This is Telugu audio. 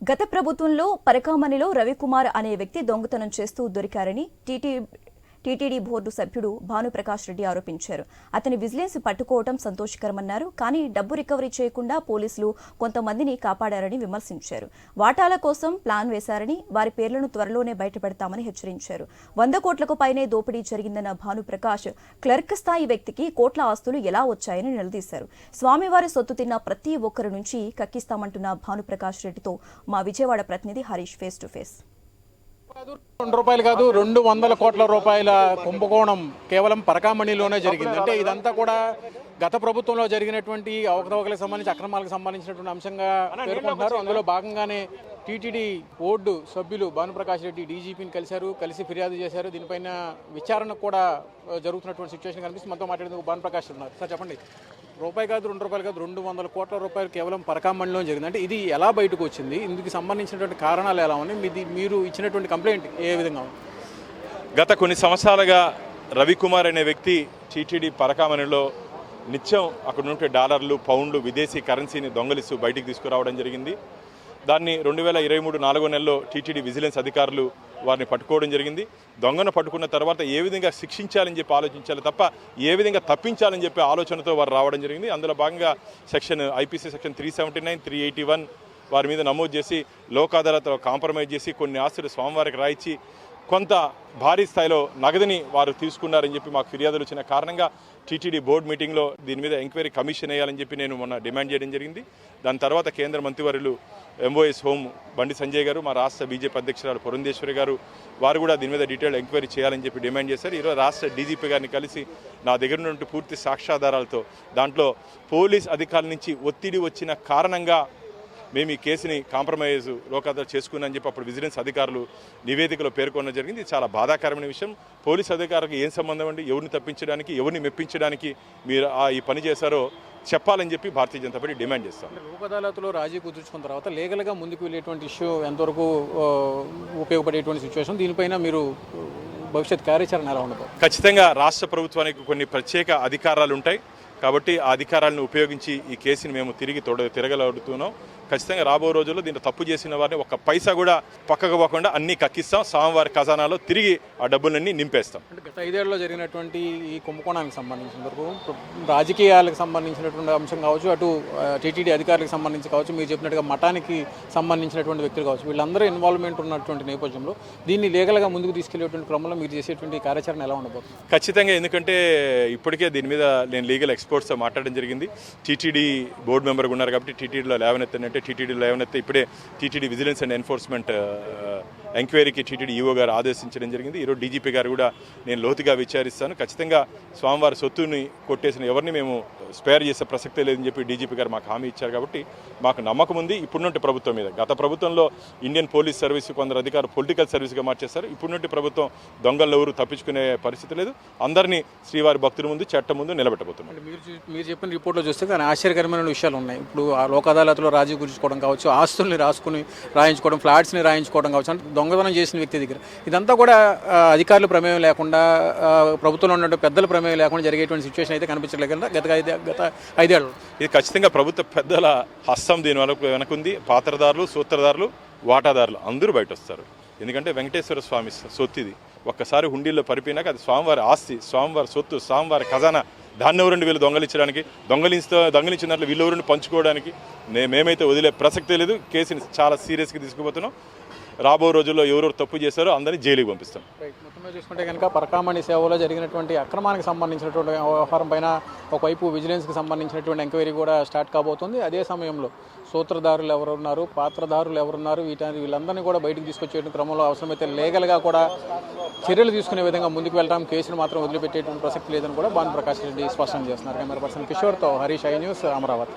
గత ప్రభుత్వంలో పరకామణిలో రవికుమార్ అనే వ్యక్తి దొంగతనం చేస్తూ దొరికారని టీటీ టీటీడీ బోర్డు సభ్యుడు భానుప్రకాష్ రెడ్డి ఆరోపించారు. అతని విజిలెన్స్ పట్టుకోవటం సంతోషకరమన్నారు. కానీ డబ్బు రికవరీ చేయకుండా పోలీసులు కొంతమందిని కాపాడారని విమర్శించారు. వాటాల కోసం ప్లాన్ వేశారని వారి పేర్లను త్వరలోనే బయటపెడతామని హెచ్చరించారు. వంద కోట్లకు పైనే దోపిడీ జరిగిందన్న భానుప్రకాష్ క్లర్క్ స్థాయి వ్యక్తికి కోట్ల ఆస్తులు ఎలా వచ్చాయని నిలదీశారు. స్వామివారి సొత్తు తిన్న ప్రతి ఒక్కరి నుంచి కక్కిస్తామంటున్న భానుప్రకాష్ రెడ్డితో మా విజయవాడ ప్రతినిధి హరీష్ ఫేస్ టు ఫేస్. రెండు రూపాయలు కాదు రెండు వందల కోట్ల రూపాయల కుంభకోణం కేవలం పరకామణిలోనే జరిగింది. అంటే ఇదంతా కూడా గత ప్రభుత్వంలో జరిగినటువంటి అవకతవకలకు సంబంధించి అక్రమాలకు సంబంధించినటువంటి అంశంగా పేర్కొంటున్నారు. అందులో భాగంగానే టీటీడీ బోర్డు సభ్యులు భానుప్రకాష్ రెడ్డి డీజీపీని కలిశారు కలిసి ఫిర్యాదు చేశారు. దీనిపైన విచారణ కూడా జరుగుతున్నటువంటి సిచ్యువేషన్ కనిపిస్తుంది. మనతో మాట్లాడేందుకు భానుప్రకాష్ ఉన్నారు. సార్ చెప్పండి. రూపాయి కాదు రెండు రూపాయలు కాదు రెండు వందల కోట్ల రూపాయలు కేవలం పరకామణిలో జరిగింది. అంటే ఇది ఎలా బయటకు వచ్చింది? ఇందుకు సంబంధించినటువంటి కారణాలు ఎలా ఉన్నాయి? మీది మీరు ఇచ్చినటువంటి కంప్లైంట్ ఏ విధంగా ఉంది? గత కొన్ని సంవత్సరాలుగా రవికుమార్ అనే వ్యక్తి టీటీడీ పరకామణిలో నిత్యం అక్కడ నుండి డాలర్లు పౌండ్లు విదేశీ కరెన్సీని దొంగలిస్తూ బయటికి తీసుకురావడం జరిగింది. దాన్ని రెండు వేల ఇరవై మూడు నాలుగో నెలలో టీటీడీ విజిలెన్స్ అధికారులు వారిని పట్టుకోవడం జరిగింది. దొంగను పట్టుకున్న తర్వాత ఏ విధంగా శిక్షించాలని చెప్పి ఆలోచించాలి తప్ప ఏ విధంగా తప్పించాలని చెప్పి ఆలోచనతో వారు రావడం జరిగింది. అందులో భాగంగా section IPC section three seventy nine three eighty one వారి మీద నమోదు చేసి లోక్ అదాలత్లో కాంప్రమైజ్ చేసి కొన్ని ఆస్తులు స్వామివారికి రాయించి కొంత భారీ స్థాయిలో నగదుని వారు తీసుకున్నారని చెప్పి మాకు ఫిర్యాదులు వచ్చిన కారణంగా టీటీడీ బోర్డు మీటింగ్లో దీని మీద ఎంక్వైరీ కమిషన్ వేయాలని చెప్పి నేను మొన్న డిమాండ్ చేయడం జరిగింది. దాని తర్వాత కేంద్ర మంత్రివర్యులు ఎంఓఎస్ హోమ్ బండి సంజయ్ గారు మా రాష్ట్ర బీజేపీ అధ్యక్షురాలు పురంధేశ్వరి గారు వారు కూడా దీని మీద డీటెయిల్ ఎంక్వైరీ చేయాలని చెప్పి డిమాండ్ చేశారు. ఈరోజు రాష్ట్ర డీజీపీ గారిని కలిసి నా దగ్గర నుండి పూర్తి సాక్ష్యాధారాలతో దాంట్లో పోలీస్ అధికారుల నుంచి ఒత్తిడి వచ్చిన కారణంగా మేము ఈ కేసుని కాంప్రమైజ్ లోకాదాలు చేసుకున్నామని చెప్పి అప్పుడు విజిలెన్స్ అధికారులు నివేదికలో పేర్కొనడం జరిగింది. ఇది చాలా బాధాకరమైన విషయం. పోలీస్ అధికారులకు ఏం సంబంధం అండి? ఎవరిని తప్పించడానికి ఎవరిని మెప్పించడానికి మీరు ఆ ఈ పని చేశారో చెప్పాలని చెప్పి భారతీయ జనతా పార్టీ డిమాండ్ చేస్తాం. లోక్ అదాలత్లో రాజీ కుదుర్చుకున్న తర్వాత లీగల్గా ముందుకు వెళ్ళేటువంటి ఇష్యూ ఎంతవరకు ఉపయోగపడేటువంటి సిచ్యువేషన్ దీనిపైన మీరు భవిష్యత్ కార్యాచరణ ఎలా ఉండదు ఖచ్చితంగా రాష్ట్ర ప్రభుత్వానికి కొన్ని ప్రత్యేక అధికారాలు ఉంటాయి. కాబట్టి ఆ అధికారాలను ఉపయోగించి ఈ కేసుని మేము తిరిగి తొడ తిరగలుగుతున్నాం ఖచ్చితంగా రాబో రోజుల్లో దీంట్లో తప్పు చేసిన వారిని ఒక్క పైసా కూడా పక్కకు పోకుండా అన్ని కక్కిస్తాం స్వామివారి ఖజానాలో తిరిగి ఆ డబ్బులన్నీ నింపేస్తాం. అంటే గత ఐదేళ్ళలో జరిగినటువంటి ఈ కుంభకోణానికి సంబంధించిన వరకు రాజకీయాలకు సంబంధించినటువంటి అంశం కావచ్చు అటు టీటీడీ అధికారులకు సంబంధించి కావచ్చు మీరు చెప్పినట్టుగా మఠానికి సంబంధించినటువంటి వ్యక్తులు కావచ్చు వీళ్ళందరూ ఇన్వాల్వ్మెంట్ ఉన్నటువంటి నేపథ్యంలో దీన్ని లీగల్గా ముందుకు తీసుకెళ్ళేటువంటి క్రమంలో మీరు చేసేటువంటి కార్యాచరణ ఎలా ఉండబోతుంది? ఖచ్చితంగా ఎందుకంటే ఇప్పటికే దీని మీద నేను లీగల్ ఎక్స్పర్ట్స్తో మాట్లాడడం జరిగింది. టీటీడీ బోర్డు మెంబర్గా ఉన్నారు కాబట్టి టీటీడీలో లేవనెత్తానంటే టీటీడీలో లేవనెత్తే ఇప్పుడే టీటీడీ విజిలెన్స్ అండ్ ఎన్ఫోర్స్మెంట్ ఎంక్వైరీకి టీటీడీ ఈఓ గారు ఆదేశించడం జరిగింది. ఈరోజు డీజీపీ గారు కూడా నేను లోతుగా విచారిస్తాను. ఖచ్చితంగా స్వామివారి సొత్తుని కొట్టేసిన ఎవరిని మేము స్పేర్ చేసే ప్రసక్తే లేదని చెప్పి డీజీపీ గారు మాకు హామీ ఇచ్చారు కాబట్టి మాకు నమ్మకం ఉంది. ఇప్పుడున్నట్టు ప్రభుత్వం మీద గత ప్రభుత్వంలో ఇండియన్ పోలీస్ సర్వీస్ కొందరు అధికారులు పొలిటికల్ సర్వీస్గా మార్చేస్తారు ఇప్పుడున్నట్టు ప్రభుత్వం దొంగలు ఎవరు తప్పించుకునే పరిస్థితి లేదు. అందరినీ శ్రీవారి భక్తుల ముందు చట్టం ముందు నిలబెట్టబోతున్నారు మీరు మీరు చెప్పిన రిపోర్ట్లో చూస్తే కానీ ఆశ్చర్యకరమైన విషయాలు ఉన్నాయి. ఇప్పుడు ఆ లోక్ అదాలత్లో రాజీ గురించుకోవడం కావచ్చు ఆస్తుల్ని రాసుకుని రాయించుకోవడం ఫ్లాట్స్ని రాయించుకోవడం కావచ్చు అంటే దొంగతనం చేసిన వ్యక్తి దగ్గర. ఇదంతా కూడా అధికారులు అధికారుల ప్రమేయం లేకుండా ప్రభుత్వంలో ఉన్నటువంటి పెద్దల ప్రమేయం లేకుండా జరిగేటువంటి సిచ్యువేషన్ అయితే కనిపించలేదు కదా గత ఐదు గత ఐదేళ్ళు. ఇది ఖచ్చితంగా ప్రభుత్వ పెద్దల హస్తం దీని వరకు వెనకుంది. పాత్రదారులు సూత్రధారులు వాటాదారులు అందరూ బయట వస్తారు ఎందుకంటే వెంకటేశ్వర స్వామి సొత్తు ఇది ఒక్కసారి హుండీల్లో పరిపోయినాక అది స్వామివారి ఆస్తి స్వామివారి సొత్తు స్వామివారి ఖజానా దాన్ని ఎవరండి వీళ్ళు దొంగలించడానికి? దొంగలించ దొంగలించిన దాంట్లో వీళ్ళు ఎవరిని పంచుకోవడానికి? మేమైతే వదిలే ప్రసక్తి లేదు. కేసుని చాలా సీరియస్గా తీసుకుపోతున్నాం. రాబో రోజుల్లో ఎవరెవరు తప్పు చేశారో అందరినీ జైలుకి పంపిస్తాం. మొత్తం చూసుకుంటే కనుక పరకామణి సేవలో జరిగినటువంటి అక్రమానికి సంబంధించినటువంటి వ్యవహారం పైన ఒకవైపు విజిలెన్స్కి సంబంధించినటువంటి ఎంక్వైరీ కూడా స్టార్ట్ కాబోతుంది. అదే సమయంలో సూత్రధారులు ఎవరున్నారు పాత్రధారులు ఎవరున్నారు వీటని వీళ్ళందరినీ కూడా బయటకు తీసుకొచ్చే క్రమంలో అవసరమైతే లీగల్గా కూడా చర్యలు తీసుకునే విధంగా ముందుకు వెళ్ళడం కేసును మాత్రం వదిలిపెట్టేటువంటి ప్రసక్తి లేదని కూడా భాను ప్రకాష్ రెడ్డి స్పష్టం చేస్తున్నారు. కెమెరా పర్సన్ కిషోర్తో హరీష్ ఐ న్యూస్ అమరావతి.